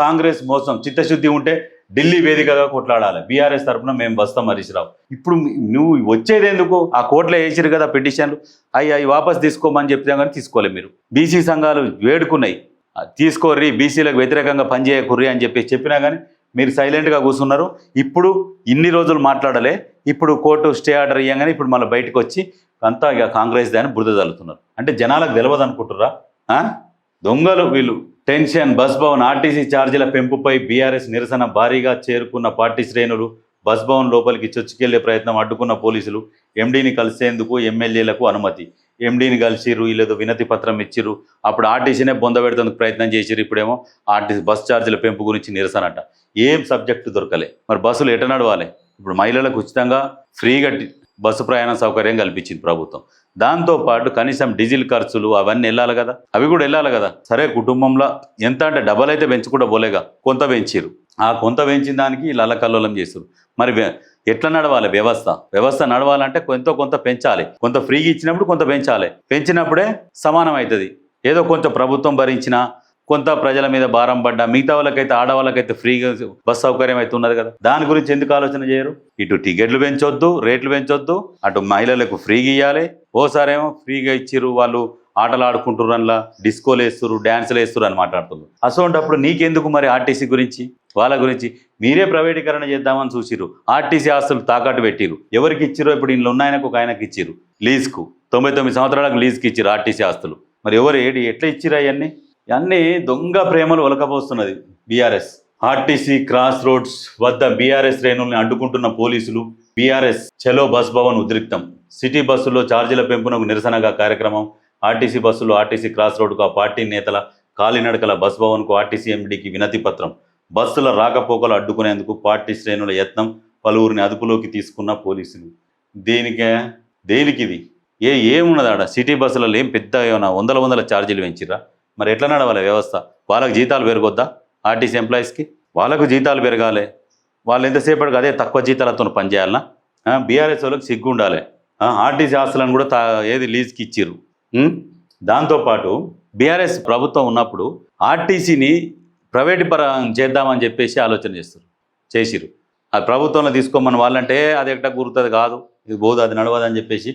కాంగ్రెస్ మోసం చిత్తశుద్ధి ఉంటే ఢిల్లీ వేదికగా కొట్లాడాలి. బీఆర్ఎస్ తరఫున మేము వస్తాం హరీష్ రావు. ఇప్పుడు నువ్వు వచ్చేది ఎందుకు? ఆ కోర్టులో వేసిరు కదా పిటిషన్లు. అవి అవి వాపస్ తీసుకోమని చెప్తే కానీ తీసుకోలేదు మీరు. బీసీ సంఘాలు వేడుకున్నాయి. తీసుకోర్రి బీసీలకు వ్యతిరేకంగా పనిచేయకుర్రి అని చెప్పి చెప్పినా కానీ మీరు సైలెంట్గా కూర్చున్నారు. ఇప్పుడు ఇన్ని రోజులు మాట్లాడలే. ఇప్పుడు కోర్టు స్టే ఆర్డర్ ఇయ్యంగానే ఇప్పుడు మళ్ళీ బయటకు వచ్చి అంతా ఇక కాంగ్రెస్ దాన్ని బురద చల్లుతున్నారు అంటే జనాలకు తెలియదు అనుకుంటుర్రా దొంగలు వీళ్ళు. టెన్షన్ బస్ భవన్ ఆర్టీసీ ఛార్జీల పెంపుపై బీఆర్ఎస్ నిరసన భారీగా చేరుకున్న పార్టీ శ్రేణులు బస్ భవన్ లోపలికి చొచ్చుకెళ్ళే ప్రయత్నం అడ్డుకున్న పోలీసులు ఎండీని కలిసేందుకు ఎమ్మెల్యేలకు అనుమతి. ఎండీని కలిసిర్రు వీళ్ళేదో వినతి పత్రం ఇచ్చిర్రు. అప్పుడు ఆర్టీసీనే బొంద ప్రయత్నం చేసిర్రు ఇప్పుడేమో ఆర్టీసీ బస్ ఛార్జీల పెంపు గురించి నిరసన అట ఏం సబ్జెక్టు దొరకలే. మరి బస్సులు ఎట నడవాలి? ఇప్పుడు మహిళలకు ఉచితంగా ఫ్రీగా బస్సు ప్రయాణ సౌకర్యం కల్పించింది ప్రభుత్వం. దాంతో పాటు కనీసం డీజిల్ ఖర్చులు అవన్నీ వెళ్ళాలి కదా? అవి కూడా వెళ్ళాలి కదా? సరే కుటుంబంలో ఎంత అంటే డబల్ అయితే పెంచుకుంటా పోలేగా. కొంత పెంచారు ఆ కొంత పెంచిన దానికి లలకల్లోలం చేస్తారు మరి ఎట్లా నడవాలి? వ్యవస్థ. వ్యవస్థ నడవాలంటే ఎంతో కొంత పెంచాలి. కొంత ఫ్రీగా ఇచ్చినప్పుడు కొంత పెంచాలి. పెంచినప్పుడే సమానం అవుతుంది. ఏదో కొంత ప్రభుత్వం భరించినా కొంత ప్రజల మీద భారం పడ్డా మిగతా వాళ్ళకైతే ఆడవాళ్ళకైతే ఫ్రీగా బస్ సౌకర్యం అయితే ఉన్నది కదా. దాని గురించి ఎందుకు ఆలోచన చేయరు? ఇటు టికెట్లు పెంచొద్దు రేట్లు పెంచొద్దు అటు మహిళలకు ఫ్రీగా ఇవ్వాలి ఓసారేమో ఫ్రీగా ఇచ్చిర్రు వాళ్ళు ఆటలు ఆడుకుంటున్నారు అందులో డిస్కోలు వేస్తున్నారు డ్యాన్సులు వేస్తున్నారు అని మాట్లాడుతున్నారు. అసోంటప్పుడు నీకెందుకు మరి ఆర్టీసీ గురించి? వాళ్ళ గురించి మీరే ప్రైవేటీకరణ చేద్దామని చూసిర్రు. ఆర్టీసీ ఆస్తులు తాకట్టు పెట్టిరు ఎవరికి ఇచ్చిరో ఇప్పుడు ఇంట్లో ఉన్న ఆయనకు ఒక ఆయనకి ఇచ్చిర్రు. లీజ్కు తొంభై తొమ్మిది సంవత్సరాలకు లీజ్కి ఇచ్చిరు ఆర్టీసీ ఆస్తులు. మరి ఎవరు ఏడి ఎట్లా ఇచ్చిరా అవన్నీ? అన్నీ దొంగ ప్రేమలు ఒలకపోస్తున్నది బీఆర్ఎస్. ఆర్టీసీ క్రాస్ రోడ్స్ వద్ద బీఆర్ఎస్ శ్రేణుల్ని అడ్డుకుంటున్న పోలీసులు బీఆర్ఎస్ చలో బస్ భవన్ ఉద్రిక్తం. సిటీ బస్సుల్లో ఛార్జీల పెంపునకు నిరసనగా కార్యక్రమం. ఆర్టీసీ బస్సులు ఆర్టీసీ క్రాస్ రోడ్డుకు ఆ పార్టీ నేతల కాలినడకల బస్ భవన్కు ఆర్టీసీ ఎండీకి వినతి పత్రం. బస్సుల రాకపోకలు అడ్డుకునేందుకు పార్టీ శ్రేణుల యత్నం పలువురిని అదుపులోకి తీసుకున్న పోలీసులు. దేనికే? దేనికి ఇది ఏ ఏమున్నది ఆడ సిటీ బస్సులలో ఏం పెద్ద ఏమైనా వందల వందల ఛార్జీలు పెంచిర్రా? మరి ఎట్లా నడవాలి వ్యవస్థ? వాళ్ళకి జీతాలు పెరగొద్దా? ఆర్టీసీ ఎంప్లాయీస్కి? వాళ్ళకు జీతాలు పెరగాలి. వాళ్ళు ఎంతసేపటికి అదే తక్కువ జీతాలతో పనిచేయాలనా బీఆర్ఎస్ వాళ్ళకి సిగ్గు ఉండాలి ఆర్టీసీ ఆస్తులను కూడా తా ఏది లీజ్కి ఇచ్చిర్రు. దాంతోపాటు బీఆర్ఎస్ ప్రభుత్వం ఉన్నప్పుడు ఆర్టీసీని ప్రైవేట్ పరం చేద్దామని చెప్పేసి ఆలోచన చేస్తారు చేసిరు ఆ ప్రభుత్వంలో తీసుకోమని వాళ్ళంటే అది ఎక్కడ గుర్తుంది కాదు. ఇది పోదు అది నడవదు అని చెప్పేసి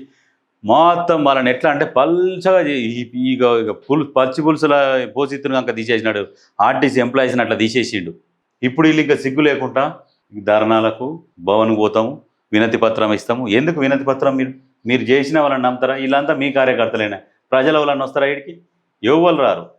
మొత్తం వాళ్ళని ఎట్లా అంటే పల్చగా ఈ- ఇక ఇక పచ్చి పులుసుల పోసిత్తును కనుక తీసేసినాడు. ఆర్టీసీ ఎంప్లాయీస్ని అట్లా తీసేసిండు. ఇప్పుడు వీళ్ళు ఇంకా సిగ్గు లేకుండా ధర్నాలకు భవన్ పోతాము వినతి పత్రం ఇస్తాము. ఎందుకు వినతి పత్రం మీరు? మీరు చేసిన వాళ్ళని నమ్ముతారా? వీళ్ళంతా మీ కార్యకర్తలేనా? ప్రజల వాళ్ళని వస్తారా ఇక్కడికి ఎవరు రారు?